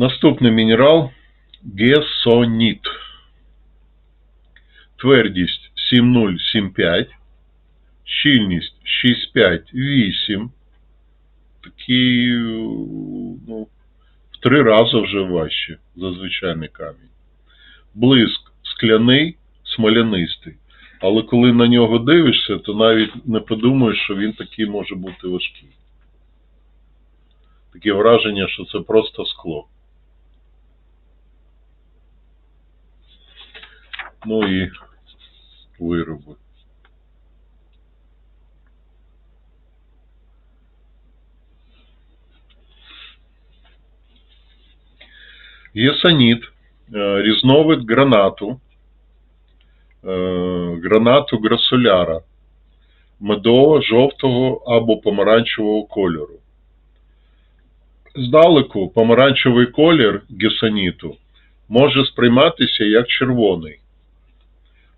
Наступний мінерал гесоніт. Твердість 7,075, щільність 6,5,8. Такий ну, в три рази вже важче за звичайний камінь. Блиск скляний, смолянистий. Але коли на нього дивишся, то навіть не подумаєш, що він такий може бути важкий. Таке враження, що це просто скло. Ну і вироби. Єсаніт, е, різновид гранату, е, гранату грасоляра, медово, жовтого або помаранчевого кольору. Здалеку помаранчевий колір гесаніту може сприйматися як червоний.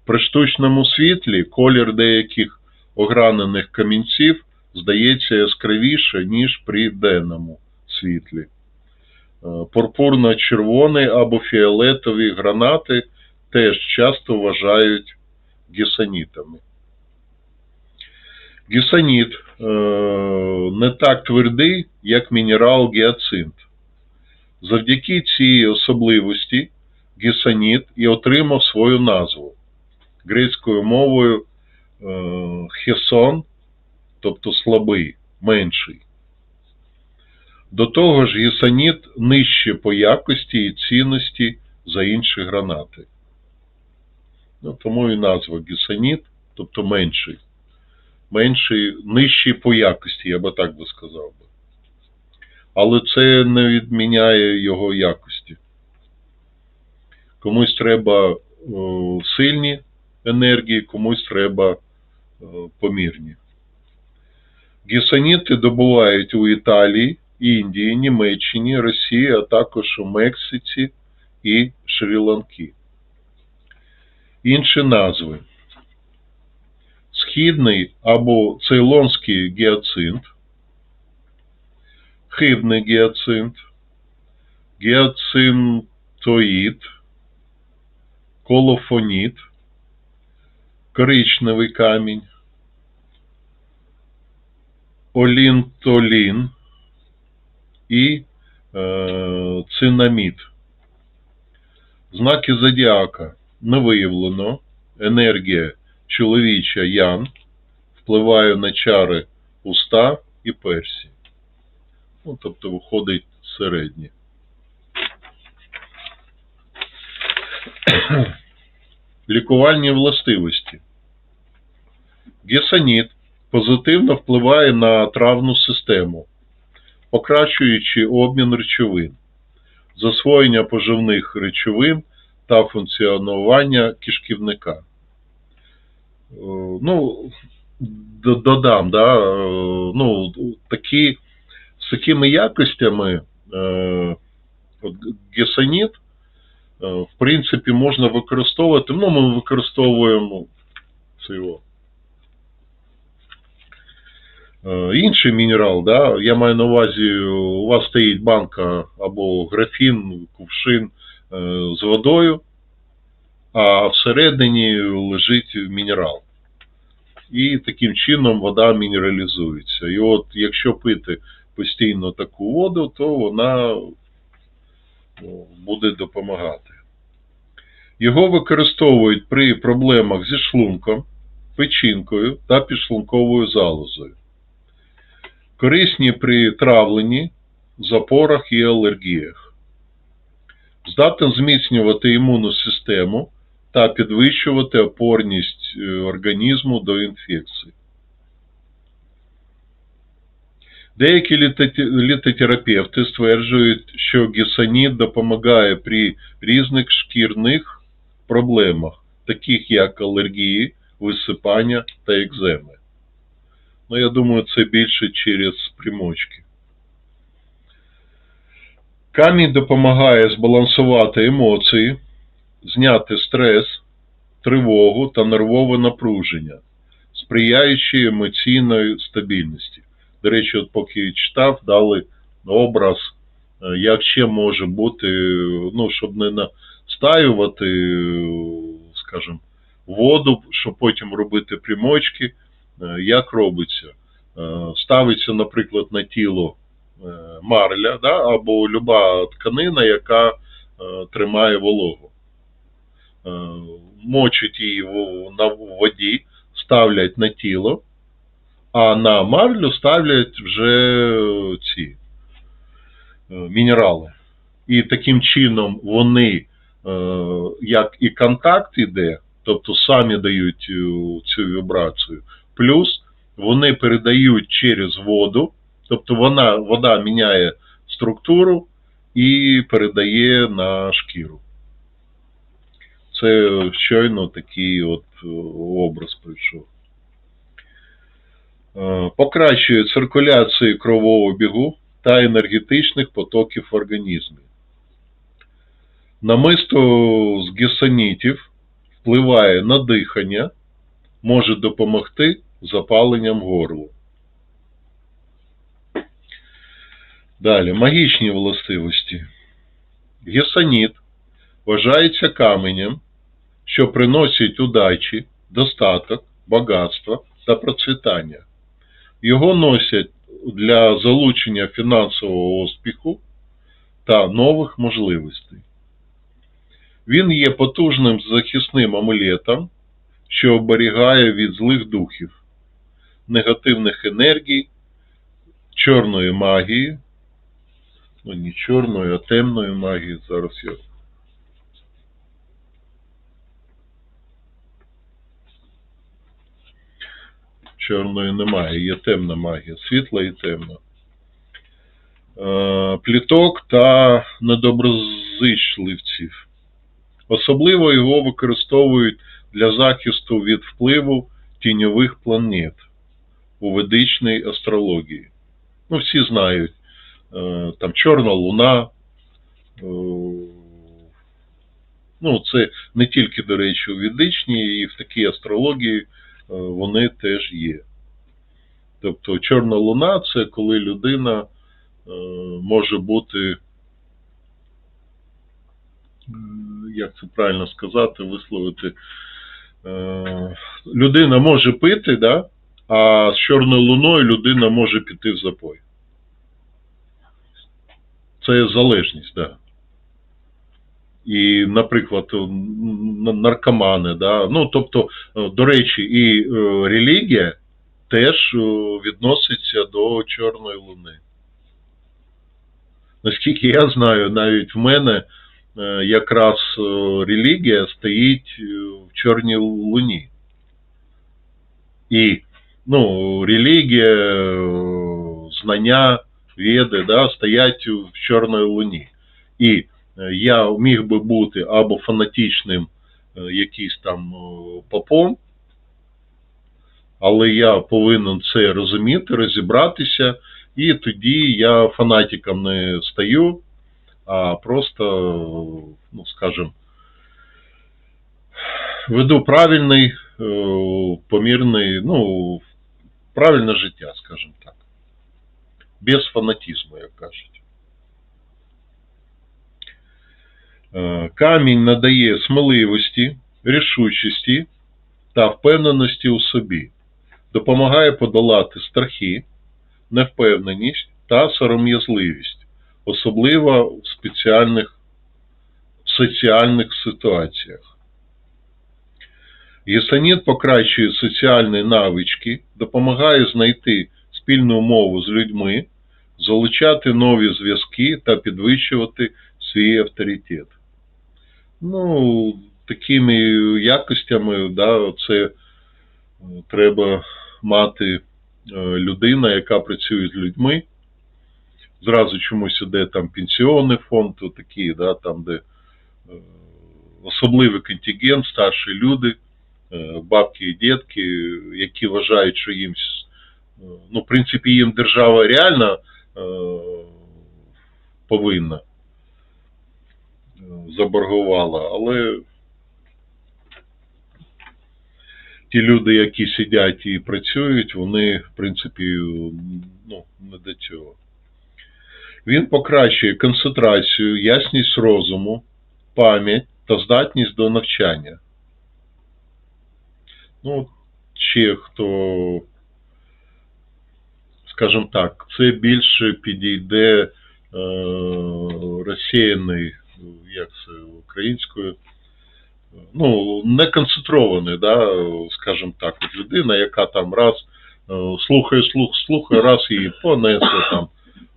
При штучному світлі колір деяких огранених камінців здається яскравіше, ніж при денному світлі. Е, Пурпурно-червоний або фіолетові гранати теж часто вважають гесанітами. Гесаніт е, не так твердий, як мінерал гіацинт. Завдяки цій особливості гесаніт і отримав свою назву грецькою мовою е, хесон, тобто слабий, менший. До того ж, гесаніт нижче по якості і цінності за інші гранати. Ну, тому і назва гесаніт, тобто менший. Менший, нижчий по якості, я би так би сказав. Але це не відміняє його якості. Комусь треба о, сильні енергії, комусь треба помірні. Гесаніти добувають у Італії, Індії, Німеччині, Росії, а також у Мексиці і Шрі-Ланки. Інші назви. Східний або цейлонський гіацинт, хибний гіацинт, гіацинтоїд, колофоніт, коричневий камінь, олінтолін і е, цинамід. Знаки зодіака не виявлено. Енергія чоловіча ян впливає на чари уста і персі. Ну, тобто виходить середнє. Лікувальні властивості. Гесаніт позитивно впливає на травну систему, покращуючи обмін речовин, засвоєння поживних речовин та функціонування кишківника. Е, Ну, додам, да, е, ну, такі, з такими якостями е, гесаніт, в принципі, можна використовувати, ну, ми використовуємо цього. Е, Інший мінерал, да, я маю на увазі, у вас стоїть банка або графін, кувшин е, з водою, а всередині лежить мінерал. І таким чином вода мінералізується. І от якщо пити постійно таку воду, то вона буде допомагати. Його використовують при проблемах зі шлунком, печінкою та підшлунковою залозою. Корисні при травленні, запорах і алергіях. Здатен зміцнювати імунну систему та підвищувати опорність е, організму до інфекцій. Деякі літотерапевти стверджують, що гесаніт допомагає при різних шкірних проблемах, таких як алергії, висипання та екземи. Ну, я думаю, це більше через примочки. Камінь допомагає збалансувати емоції, зняти стрес, тривогу та нервове напруження, сприяючи емоційної стабільності. До речі, от поки читав, дали образ е, як ще може бути, ну, щоб не настаювати, е, скажімо, воду, щоб потім робити примочки, як робиться? Е, Ставиться, наприклад, на тіло е, марля да, або люба тканина, яка е, тримає вологу. Е, Мочать її на воді, ставлять на тіло, а на марлю ставлять вже ці е, мінерали. І таким чином вони, е, як і контакт іде, тобто самі дають е, цю вібрацію, плюс вони передають через воду, тобто вона, вода міняє структуру і передає на шкіру. Це щойно такий от е, образ прийшов. Е, Покращує циркуляцію кровообігу та енергетичних потоків в організмі. Намисто з гесонітів впливає на дихання, може допомогти запаленням горла. Далі, магічні властивості. Гесоніт вважається каменем, що приносить удачі, достаток, багатство та процвітання. Його носять для залучення фінансового успіху та нових можливостей. Він є потужним захисним амулетом, що оберігає від злих духів, негативних енергій, чорної магії, ну не чорної, а темної магії. Зараз я. Чорної немає, є темна магія, світла і темна. Е, Пліток та недоброзичливців. Особливо його використовують для захисту від впливу тіньових планет у ведичній астрології. Ну, всі знають, е, там Чорна Луна. е, Ну, це не тільки, до речі, у ведичній, і в такій астрології е, вони теж є. Тобто Чорна Луна це коли людина може бути, як це правильно сказати, висловити. Е, Людина може пити, да? а з Чорною Луною людина може піти в запой. Це залежність, да. І, наприклад, наркомани, да? ну, тобто, е, до речі, і е, релігія теж відноситься до Чорної Луни. Наскільки я знаю, навіть в мене якраз релігія стоїть Чорній Луні. І ну, релігія, знання, веди да, стоять в Чорній Луні. І е, я міг би бути або фанатичним е, якийсь там е, попом, але я повинен це розуміти, розібратися, і тоді я фанатиком не стаю, а просто, ну, скажімо, веду правильний, е, помірний, ну, правильне життя, скажімо так. Без фанатизму, як кажуть. Е, Камінь надає сміливості, рішучості та впевненості у собі, допомагає подолати страхи, невпевненість та сором'язливість, особливо в спеціальних соціальних ситуаціях. Єсаніт покращує соціальні навички, допомагає знайти спільну мову з людьми, залучати нові зв'язки та підвищувати свій авторитет. Ну, такими якостями, да, це е, треба мати е, людина, яка працює з людьми. Зразу чомусь іде там пенсіонний фонд, такі, да, там, де е, особливий контингент, старші люди, бабки і дітки, які вважають, що їм, е, ну, в принципі, їм держава реально е, повинна е, заборгувала, але ті люди, які сидять і працюють, вони, в принципі, ну, не до цього. Він покращує концентрацію, ясність розуму, пам'ять та здатність до навчання. Ну, ще хто, скажімо так, це більше підійде е, розсіяний, як це українською, ну, не концентрований, да, скажімо так, от людина, яка там раз е, слухає, слух, слухає, раз її понесло там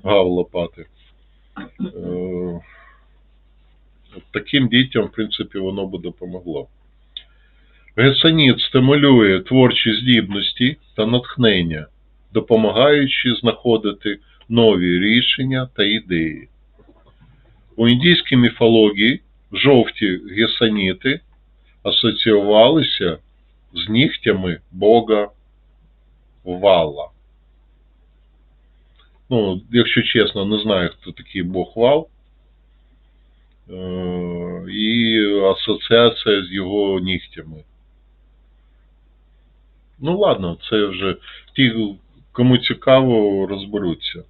гав лопати. Е, Таким дітям, в принципі, воно би допомогло. Гесаніт стимулює творчі здібності та натхнення, допомагаючи знаходити нові рішення та ідеї. У індійській міфології жовті гесаніти асоціювалися з нігтями бога Вала. Ну, якщо чесно, не знаю, хто такий Бог Вал. Е, І асоціація з його нігтями. Ну ладно, це вже ті, кому цікаво, розберуться.